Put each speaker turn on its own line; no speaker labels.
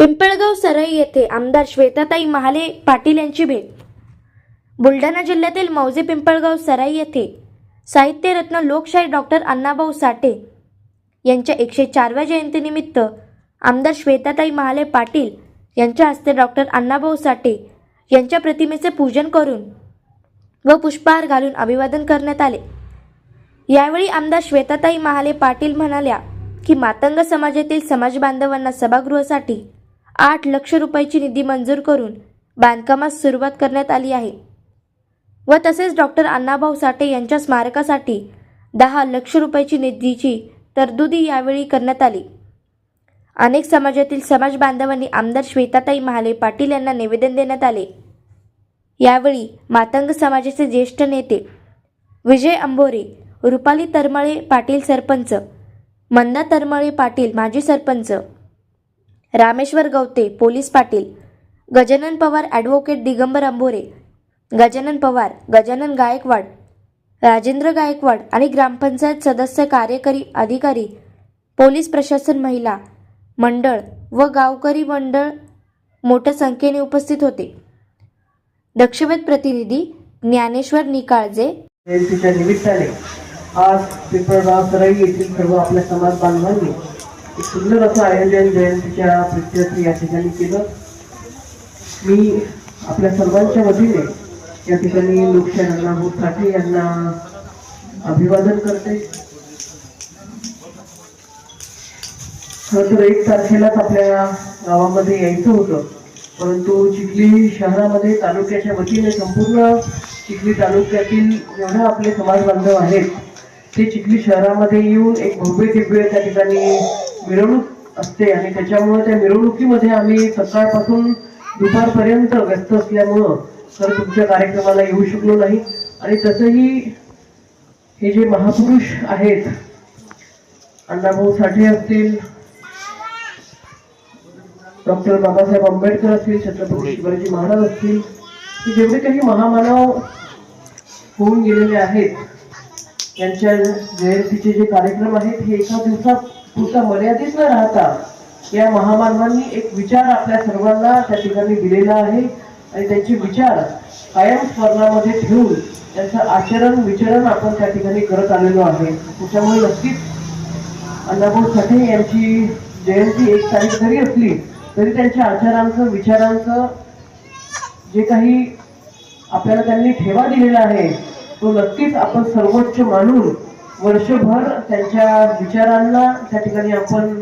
पिंपळगाव सरई येथे आमदार श्वेताताई महाले पाटील यांची भेट. बुलढाणा जिल्ह्यातील मौजे पिंपळगाव सराई येथे साहित्यरत्न लोकशाही डॉक्टर अण्णाभाऊ साठे यांच्या एकशे चारव्या जयंतीनिमित्त आमदार श्वेताताई महाले पाटील यांच्या हस्ते डॉक्टर अण्णाभाऊ साठे यांच्या प्रतिमेचे पूजन करून व पुष्पहार घालून अभिवादन करण्यात आले. यावेळी आमदार श्वेताताई महाले पाटील म्हणाल्या की मातंग समाजातील समाज बांधवांना सभागृहासाठी आठ लक्ष रुपयाची निधी मंजूर करून बांधकामास सुरुवात करण्यात आली आहे. व तसेच डॉक्टर अण्णाभाऊ साठे यांच्या स्मारकासाठी दहा लक्ष रुपयाची निधीची तरतुदी यावेळी करण्यात आली. अनेक समाजातील समाज बांधवांनी आमदार श्वेताताई महाले पाटील यांना निवेदन देण्यात आले. यावेळी मातंग समाजाचे ज्येष्ठ नेते विजय अंबोरे रुपाली तरमळे पाटील सरपंच मंदा तरमळे पाटील माजी सरपंच रामेश्वर गवते पोलीस पाटील गजानन पवार ॲडव्होकेट दिगंबर अंबोरे गजानन पवार गजानन गायकवाड राजेंद्र गायकवाड आणि ग्रामपंचायत सदस्य कार्यकारी अधिकारी पोलीस प्रशासन महिला मंडळ व गावकरी मंडळ मोठ्या संख्येने उपस्थित होते. दक्षवेध प्रतिनिधी ज्ञानेश्वर निकाळजे.
जयंतीच्या निमित्ताने आज पिंपळगाव सराई येथील सर्व आपल्या समाज बांधवांनी एक सुंदर असं आयोजन जयंतीच्या प्रित्यर्थ या ठिकाणी केलं. मी आपल्या सर्वांच्या वतीने या ठिकाणी लोकशाही अण्णाभाऊ साठे यांना अभिवादन करते. खरं तर एक तारखेलाच आपल्या गावामध्ये यायचं होतं परंतु चिखली शहरामध्ये तालुक्याच्या वतीने संपूर्ण चिखली तालुक्यातील जेवढा आपले समाज बांधव आहेत ते चिखली शहरामध्ये येऊन एक भव्य दिव्य त्या ठिकाणी मिरवणूक असते आणि त्याच्यामुळे त्या मिरवणुकीमध्ये आम्ही सकाळपासून दुपारपर्यंत व्यस्त असल्यामुळं तर तुमच्या कार्यक्रमाला येऊ शकलो नाही. आणि तसंही हे जे महापुरुष आहेत अण्णाभाऊ साठे असतील डॉक्टर बाबासाहेब आंबेडकर असतील छत्रपती शिवाजी महाराज असतील हे जेवढे काही महामानव होऊन गेलेले आहेत त्यांच्या जयंतीचे जे कार्यक्रम आहेत हे एका दिवसापुरता मर्यादित न राहता या महामानवांनी एक विचार आपल्या सर्वांना त्या ठिकाणी दिलेला आहे. आणि त्यांचे विचार कायम स्मरणामध्ये ठेवून त्यांचं आचरण विचरण आपण त्या ठिकाणी करत आलेलो आहे. त्याच्यामुळे नक्कीच अण्णाभाऊ साठे यांची जयंती एक तारीख जरी असली तरी त्यांच्या आचारांचं विचारांचं जे काही आपल्याला त्यांनी ठेवा दिलेला आहे तो नक्कीच आपण सर्वोच्च मानून वर्षभर त्यांच्या विचारांना त्या ठिकाणी आपण